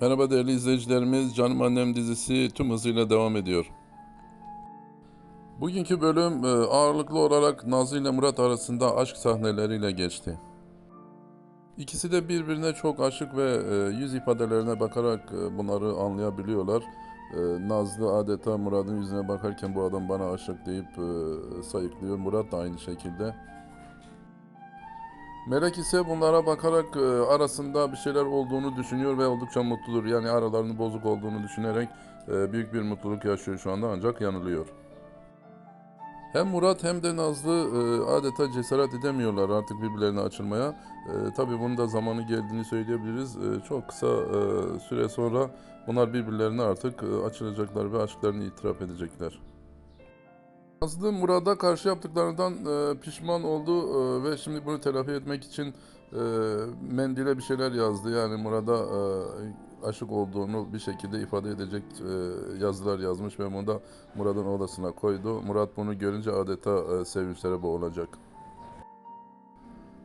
Merhaba değerli izleyicilerimiz. Canım Annem dizisi tüm hızıyla devam ediyor. Bugünkü bölüm e, ağırlıklı olarak Nazlı ile Murat arasında aşk sahneleriyle geçti. İkisi de birbirine çok aşık ve e, yüz ifadelerine bakarak e, bunları anlayabiliyorlar. Nazlı adeta Murat'ın yüzüne bakarken bu adam bana aşık deyip sayıklıyor. Murat da aynı şekilde. Melek ise bunlara bakarak e, arasında bir şeyler olduğunu düşünüyor ve oldukça mutludur. Yani aralarının bozuk olduğunu düşünerek e, büyük bir mutluluk yaşıyor şu anda ancak yanılıyor. Hem Murat hem de Nazlı e, adeta cesaret edemiyorlar artık birbirlerine açılmaya. E, tabii bunun da zamanı geldiğini söyleyebiliriz. E, çok kısa e, süre sonra bunlar birbirlerine artık e, açılacaklar ve aşklarını itiraf edecekler. Nazlı Murat'a karşı yaptıklarından e, pişman oldu e, ve şimdi bunu telafi etmek için e, mendile bir şeyler yazdı. Yani Murat'a e, aşık olduğunu bir şekilde ifade edecek e, yazılar yazmış ve bunu da Murat'ın odasına koydu. Murat bunu görünce adeta e, sevinçlere boğulacak.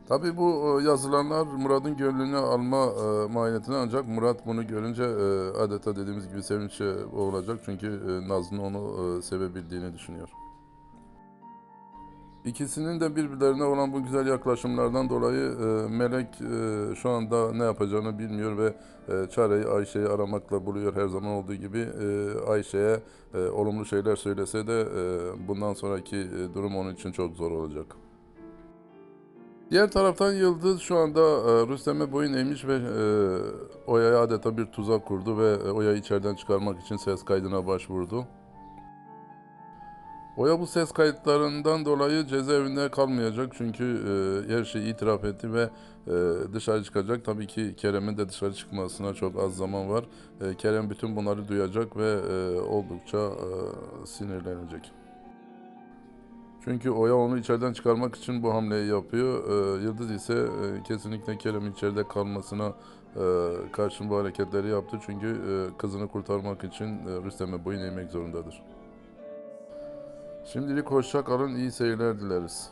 Tabii bu e, yazılanlar Murat'ın gönlünü alma e, mahiyetine ancak Murat bunu görünce e, adeta dediğimiz gibi sevinçe boğulacak. Çünkü e, Nazlı'nın onu e, sevebildiğini düşünüyor. İkisinin de birbirlerine olan bu güzel yaklaşımlardan dolayı e, Melek e, şu anda ne yapacağını bilmiyor ve e, çareyi Ayşe'yi aramakla buluyor her zaman olduğu gibi. E, Ayşe'ye e, olumlu şeyler söylese de e, bundan sonraki e, durum onun için çok zor olacak. Diğer taraftan Yıldız şu anda e, Rüstem'e boyun eğmiş ve e, Oya'ya adeta bir tuzak kurdu ve e, Oya'yı içeriden çıkarmak için ses kaydına başvurdu. Oya bu ses kayıtlarından dolayı cezaevinde kalmayacak çünkü e, her şeyi itiraf etti ve e, dışarı çıkacak. Tabii ki Kerem'in de dışarı çıkmasına çok az zaman var. E, Kerem bütün bunları duyacak ve e, oldukça e, sinirlenecek. Çünkü Oya onu içeriden çıkarmak için bu hamleyi yapıyor. E, Yıldız ise e, kesinlikle Kerem'in içeride kalmasına e, karşın bu hareketleri yaptı. Çünkü e, kızını kurtarmak için e, Rüstem'e boyun eğmek zorundadır. Şimdilik hoşça kalın, iyi seyirler dileriz.